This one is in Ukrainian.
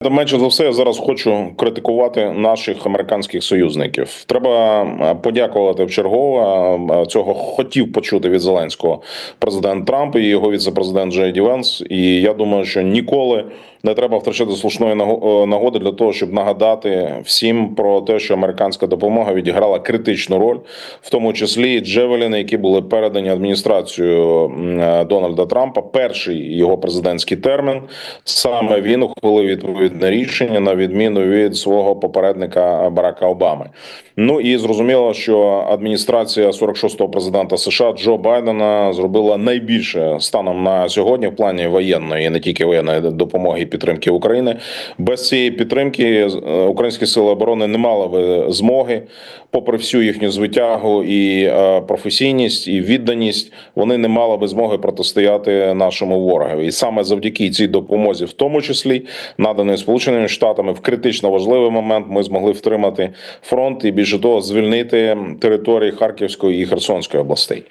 Та менше за все, я зараз хочу критикувати наших американських союзників. Треба е, подякувати вчергово. е, Цього хотів почути від Зеленського президент Трамп і його віце-президент Джей Дівенс. І я думаю, що ніколи не треба втрачати слушної наго- е, нагоди для того, щоб нагадати всім про те, що американська допомога відіграла критичну роль, в тому числі джевеліни, які були передані адміністрацією е, Дональда Трампа. Перший його президентський термін саме він ухвалив відповідне рішення на відміну від свого попередника Барака Обами. Ну і зрозуміло, що адміністрація 46-го президента США Джо Байдена зробила найбільше станом на сьогодні в плані воєнної, не тільки воєнної допомоги і підтримки України. Без цієї підтримки е, українські сили оборони не мали би змоги, попри всю їхню звитягу і е, професійність і відданість, вони не мали би змоги протистояти нашому ворогові. І саме завдяки цій допомозі, в тому числі наданої Сполученими Штатами, в критично важливий момент ми змогли втримати фронт і більше того, звільнити території Харківської і Херсонської областей.